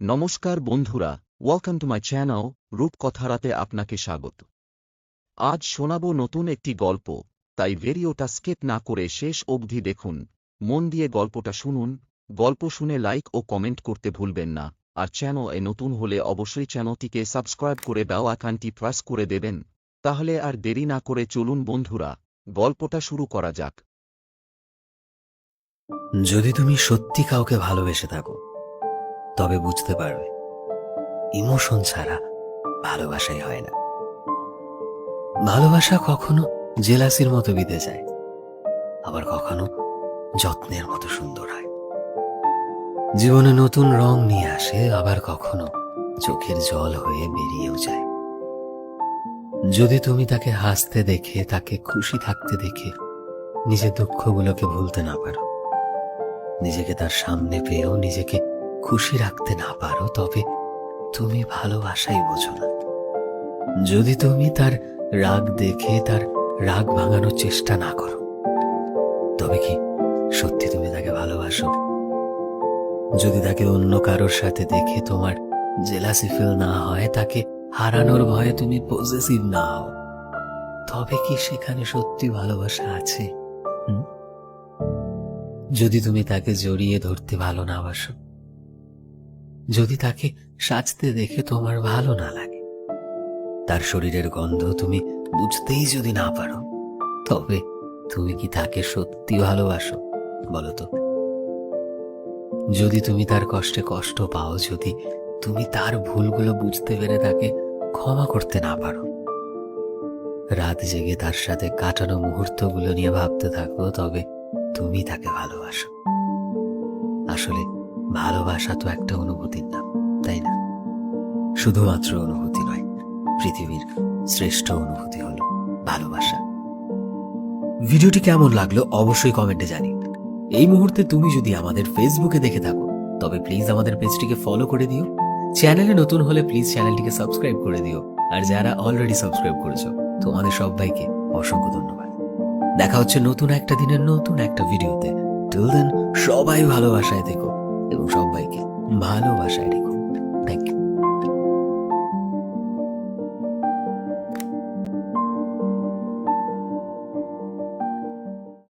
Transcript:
নমস্কার বন্ধুরা welcome to my channel রূপকথারাতে আপনাকে স্বাগত। আজ শোনাব নতুন একটি গল্প, তাই ভিডিওটা স্কিপ না করে শেষ অবধি দেখুন। মন দিয়ে গল্পটা শুনুন, গল্প শুনে লাইক ও কমেন্ট করতে ভুলবেন না, আর চ্যানেল এ নতুন হলে অবশ্যই চ্যানেলটিকে সাবস্ক্রাইব করে বেল আইকনটি প্রেস করে দেবেন। তাহলে আর দেরি না করে চলুন বন্ধুরা, গল্পটা শুরু করা যাক। যদি তুমি সত্যি কাউকে ভালোবেসে থাকো তবে বুঝতে পারবে, ইমোশন ছাড়া ভালোবাসাই হয় না। ভালোবাসা কখনো জেলাসির মতো বিঁধে যায়, আবার কখনো যত্নের মতো সুন্দর হয়। জীবনে নতুন রং নিয়ে আসে, আবার কখনো চোখের জল হয়ে বেরিয়েও যায়। যদি তুমি তাকে হাসতে দেখে, তাকে খুশি থাকতে দেখে, নিজের দুঃখগুলোকে ভুলতে না পারো, নিজেকে তার সামনে পেয়েও নিজেকে খুশি রাখতে না পারো, তবে তুমি ভালোবাসাই বোঝো না। যদি তুমি তার রাগ দেখে তার রাগ ভাঙানোর চেষ্টা না করো, তবে কি সত্যি তুমি তাকে ভালোবাসো? যদি তাকে অন্য কারোর সাথে দেখে তোমার জেলাসি ফিল না হয়, তাকে হারানোর ভয়ে তুমি পজেসিভ না হও, তবে কি সেখানে সত্যি ভালোবাসা আছে? যদি তুমি তাকে জড়িয়ে ধরতে ভালো না বাসো যদি তাকে সাজতে দেখে তোমার ভালো না লাগে, তার শরীরের গন্ধ তুমি বুঝতেই যদি না পারো, তবে তুমি কি তাকে সত্যি ভালোবাসো বলো তো? যদি তুমি তার কষ্টে কষ্ট পাও, যদি তুমি তার ভুলগুলো বুঝতে পেরে তাকে ক্ষমা করতে না পারো, রাত জেগে তার সাথে কাটানো মুহূর্তগুলো নিয়ে ভাবতে থাকো, তবে তুমি তাকে ভালোবাসো। আসলে ভালোবাসা তো একটা অনুভূতির নাম, তাই না? শুধুমাত্র অনুভূতি নয়, পৃথিবীর শ্রেষ্ঠ অনুভূতি হলো ভালোবাসা। ভিডিওটি কেমন লাগল অবশ্যই কমেন্টে জানি এই মুহূর্তে তুমি যদি আমাদের ফেসবুকে দেখে থাকো, তবে প্লিজ আমাদের পেজটিকে ফলো করে দিও। চ্যানেলে নতুন হলে প্লিজ চ্যানেলটিকে সাবস্ক্রাইব করে দিও। আর যারা অলরেডি সাবস্ক্রাইব করেছ, তোমাদের সবাইকে অসংখ্য ধন্যবাদ। দেখা হচ্ছে নতুন একটা দিনের নতুন একটা ভিডিওতে। টিল দেন সবাই ভালোবাসায় দেখো এবং সবাইকে ভালোবাসায় রেখো।